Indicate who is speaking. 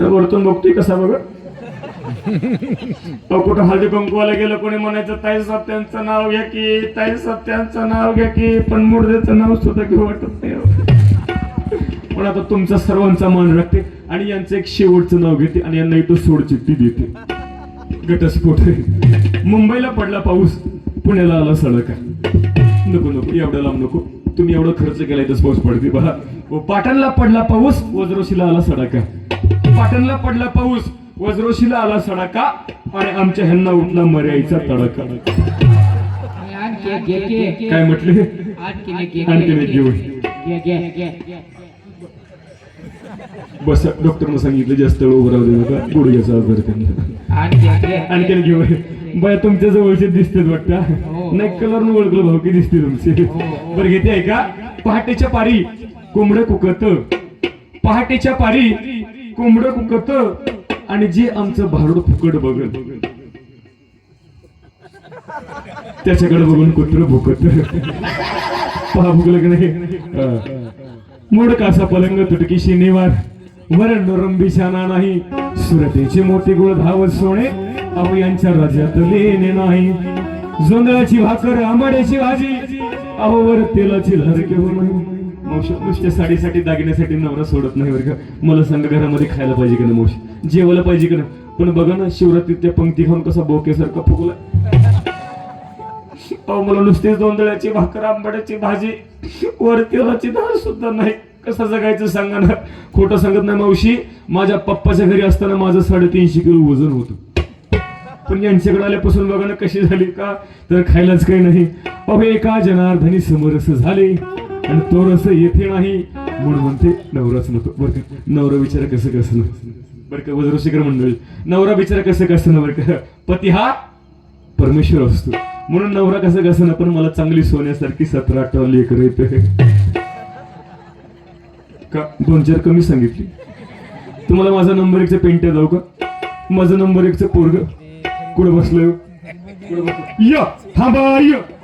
Speaker 1: तर वरतून बघतोय कसा बघ. कुठं हळदी कुंकवाला गेलं कोणी म्हणायचं ताई सत्यांचं नाव घ्या की ताई सत्यांचं नाव घ्या की पण मुडद्याचं नाव सुद्धा घेऊ वाटत नाही हो. पण आता तुमचा सर्वांचा मान राखते आणि यांचं एक शेवटचं नाव घेते आणि यांना इथं सोड चिठ्ठी देते. घटस्फोट. मुंबईला पडला पाऊस पुण्याला आला सडक. नको नको एवढं लांब नको. तुम्ही एवढं खर्च केला इथं पाऊस पडते बघा. पाटणला पडला पाऊस वज्रोशीला आला सडाका. पाटणला पडला पाऊस. वज्रोशीला आला सडाका. आणि आमच्या ह्यांना उठला मर्यायचा तडका. काय म्हटले?
Speaker 2: आणखी
Speaker 1: घेऊन बस डॉक्टरनं सांगितलं जास्त वेळ उभं राहू दे नका गुडघ्याचा आजार त्यांना.
Speaker 2: आणखी
Speaker 1: आणखीन घेऊन बाय तुमच्या जवळचे दिसतेच वाटतं नाही कलर ओळखलं भाऊ की दिसते तुमचे? बरं घेते आहे का? पहाटेच्या पारी. कोंबड कुकत. पहाटेच्या पारी. कोंबड कुकत आणि जे आमचं भारूड फुकट बघत त्याच्याकडे बघून कुत्र भुकत. पहा भुकलं की नाही? मोड कासा पलंग तुटकी शिनेवार. वर नरंबी शाना नाही. सुरतेचे मोठे गुळ धावत सोने. अहो यांच्या राज्यात लेणे नाही. जोंधळाची भाकर आंबाड्याची भाजी. अहो वर तेलाची धार घेऊन. मावशी नुसत्या साडीसाठी दागिन्यासाठी नवरा सोडत नाही बरं का? मला सांग घरामध्ये खायला पाहिजे का ना मावशी? जेवायला पाहिजे का ना पण बघा ना शिवरात्रीत त्या पंक्ती खाऊन कसा बोकेसारखा फुगला. अहो मला नुसतेच दोंदळ्याची भाकर आंबाड्याची भाजी वर तेलाची धार सुद्धा नाही. कसं जगायचं सांगा ना? खोटं सांगत नाही मावशी. माझ्या पप्पाच्या घरी असताना माझं साडेतीनशे किलो वजन होतं. पण यांच्याकडे आल्यापासून बघा ना कशी झाली का? तर खायलाच काही नाही. अहो एका जनार्दनी समरस झाले. आणि तो रस येथे नाही. म्हणून म्हणते नवराच नको. बरं का? नवरा विचार कसं कसं बरं का वज्रशिखर मंडळी? नवरा बिचारा कसं कसं ना बरं का? पती हा परमेश्वर असतो. म्हणून नवरा कसं कसं ना पण मला चांगली सोन्यासारखी सतरा अठरा लेकर येते. का? दोन चार कमी सांगितली. तुम्हाला माझा नंबर एकचा पेंट जाऊ का? माझा नंबर एकचं पोरग. कुठं बसलोय? कुठं बसलो या! थांबा या!